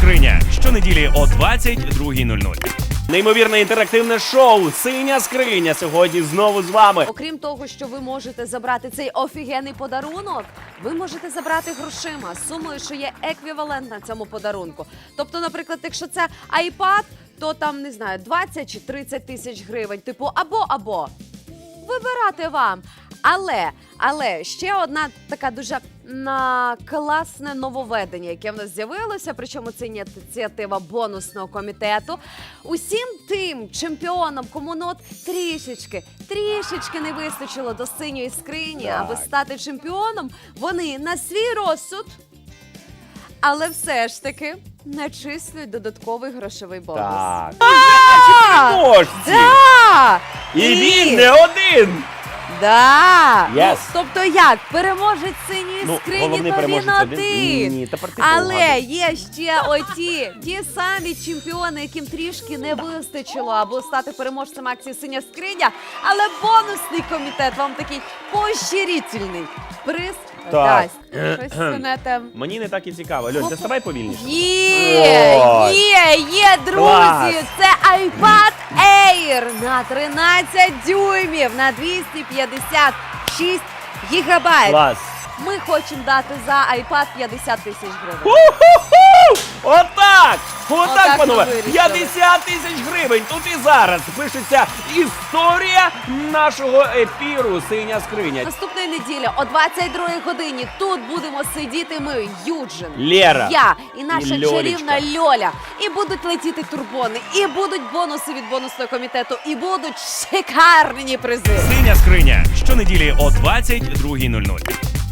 скриня щонеділі о 22.00. Неймовірне інтерактивне шоу Синя скриня сьогодні знову з вами. Окрім того, що ви можете забрати цей офігенний подарунок, ви можете забрати грошима з сумою, що є еквівалентна цьому подарунку. Тобто, наприклад, якщо це iPad, то там не знаю 20 чи 30 тисяч гривень, типу або або вибирати вам. Але, але ще одна така дуже на класне нововведення, яке в нас з'явилося. Причому це ініціатива бонусного комітету. Усім тим чемпіонам, кому ну трішечки, трішечки не вистачило до синьої скрині, Так. аби стати чемпіоном, вони на свій розсуд, але все ж таки начислюють додатковий грошовий бонус. Так. Переможці! Да! І він не один! Да. Yes. Ну, тобто як? Переможець синьої Ну, скрині, головний то він переможець один. один. Ні, тепер ти Але погано. є ще оті, ті самі чемпіони, яким трішки не вистачило, аби стати переможцем акції Синя скриня. Але бонусний комітет вам такий поощрительний приз Так. дасть. Щось. Мені не так і цікаво. Льонь, доставай повільніше. Є, є, є, друзі! Клас. Це iPad Air на 13 дюймів на 256 гігабайт. Клас. Ми хочемо дати за iPad 50 тисяч гривень. Отак! Отак, Отак панове! ми вирішили. 50 тисяч гривень! Тут і зараз пишеться історія нашого епіру Синя скриня. Наступної неділі о 22 годині тут будемо сидіти ми, Юджин, Лєра. я і наша І чарівна Льоля. І будуть летіти турбони, і будуть бонуси від бонусного комітету, і будуть шикарні призи. Синя скриня щонеділі о 22.00.